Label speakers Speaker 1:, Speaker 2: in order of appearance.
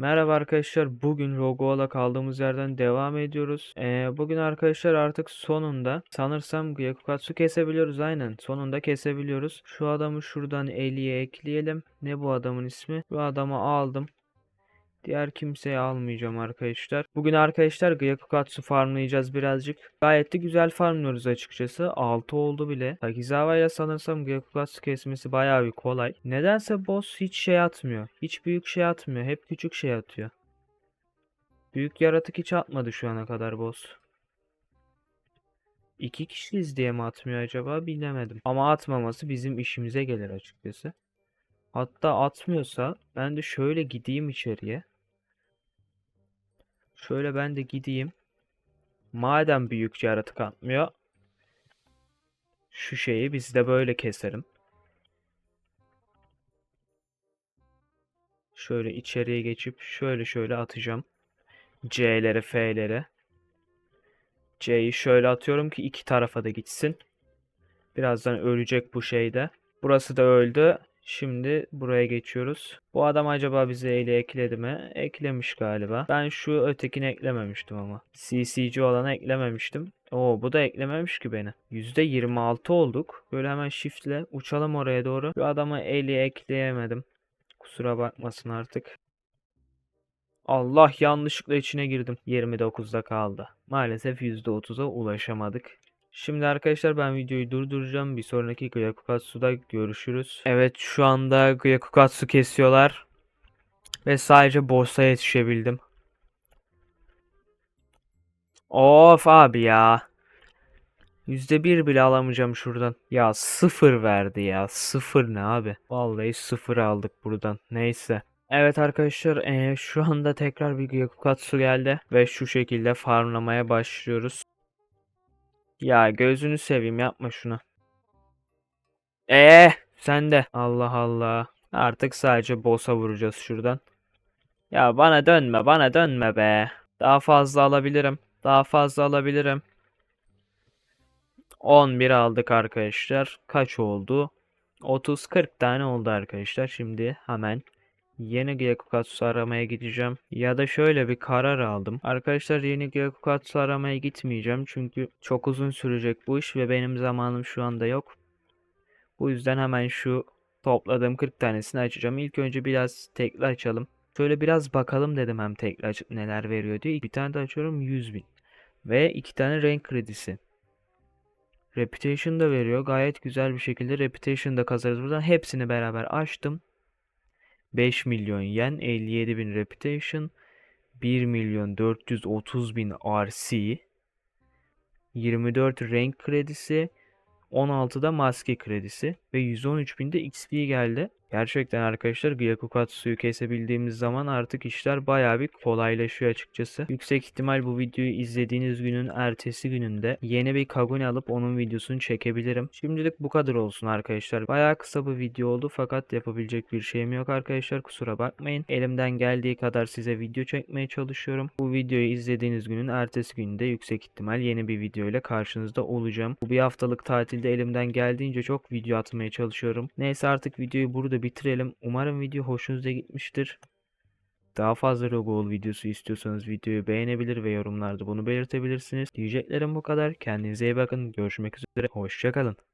Speaker 1: Merhaba arkadaşlar. Bugün Rogo'la kaldığımız yerden devam ediyoruz. Ee, bugün arkadaşlar artık sonunda sanırsam Gyakukatsu kesebiliyoruz. Aynen. Sonunda kesebiliyoruz. Şu adamı şuradan Eli'ye ekleyelim. Ne bu adamın ismi? Bu adamı aldım. Diğer kimseyi almayacağım arkadaşlar. Bugün arkadaşlar Gyakukatsu farmlayacağız birazcık. Gayet de güzel farmlıyoruz açıkçası. 6 oldu bile. Takizawa ile sanırsam Gyakukatsu kesmesi bayağı bir kolay. Nedense boss hiç şey atmıyor. Hiç büyük şey atmıyor. Hep küçük şey atıyor. Büyük yaratık hiç atmadı şu ana kadar boss. İki kişiyiz diye mi atmıyor acaba bilemedim. Ama atmaması bizim işimize gelir açıkçası. Hatta atmıyorsa ben de şöyle gideyim içeriye. Şöyle ben de gideyim. Madem büyük yaratık atmıyor. Şu şeyi biz de böyle keserim. Şöyle içeriye geçip şöyle şöyle atacağım. C'lere F'lere. C'yi şöyle atıyorum ki iki tarafa da gitsin. Birazdan ölecek bu şeyde. Burası da öldü. Şimdi buraya geçiyoruz. Bu adam acaba bizi ele ekledi mi? Eklemiş galiba. Ben şu ötekini eklememiştim ama. CCG olanı eklememiştim. Oo bu da eklememiş ki beni. %26 olduk. Böyle hemen shiftle uçalım oraya doğru. Şu adama eli ekleyemedim. Kusura bakmasın artık. Allah yanlışlıkla içine girdim. 29'da kaldı. Maalesef %30'a ulaşamadık. Şimdi arkadaşlar ben videoyu durduracağım. Bir sonraki Gyakukatsu'da görüşürüz. Evet şu anda Gyakukatsu kesiyorlar. Ve sadece boss'a yetişebildim. Of abi ya. %1 bile alamayacağım şuradan. Ya sıfır verdi ya. Sıfır ne abi? Vallahi sıfır aldık buradan. Neyse. Evet arkadaşlar eee, şu anda tekrar bir Gyakukatsu geldi. Ve şu şekilde farmlamaya başlıyoruz. Ya gözünü seveyim yapma şunu. Ee, sen de. Allah Allah. Artık sadece boss'a vuracağız şuradan. Ya bana dönme, bana dönme be. Daha fazla alabilirim. Daha fazla alabilirim. 11 aldık arkadaşlar. Kaç oldu? 30-40 tane oldu arkadaşlar. Şimdi hemen yeni Gyakukatsu aramaya gideceğim. Ya da şöyle bir karar aldım. Arkadaşlar yeni Gyakukatsu aramaya gitmeyeceğim. Çünkü çok uzun sürecek bu iş ve benim zamanım şu anda yok. Bu yüzden hemen şu topladığım 40 tanesini açacağım. İlk önce biraz tekli açalım. Şöyle biraz bakalım dedim hem tekli açıp neler veriyor diye. Bir tane de açıyorum 100 bin. Ve iki tane renk kredisi. Reputation da veriyor. Gayet güzel bir şekilde Reputation da kazarız buradan. Hepsini beraber açtım. 5 milyon yen, 57 bin Reputation, 1 milyon 430 bin RC, 24 renk kredisi, 16 da maske kredisi ve 113 bin de XP geldi. Gerçekten arkadaşlar Gyakukatsu'yu kesebildiğimiz zaman artık işler bayağı bir kolaylaşıyor açıkçası. Yüksek ihtimal bu videoyu izlediğiniz günün ertesi gününde yeni bir Kagune alıp onun videosunu çekebilirim. Şimdilik bu kadar olsun arkadaşlar. Bayağı kısa bir video oldu fakat yapabilecek bir şeyim yok arkadaşlar kusura bakmayın. Elimden geldiği kadar size video çekmeye çalışıyorum. Bu videoyu izlediğiniz günün ertesi gününde yüksek ihtimal yeni bir video ile karşınızda olacağım. Bu bir haftalık tatilde elimden geldiğince çok video atmaya çalışıyorum. Neyse artık videoyu burada bitirelim. Umarım video hoşunuza gitmiştir. Daha fazla Rogool videosu istiyorsanız videoyu beğenebilir ve yorumlarda bunu belirtebilirsiniz. Diyeceklerim bu kadar. Kendinize iyi bakın. Görüşmek üzere. Hoşçakalın.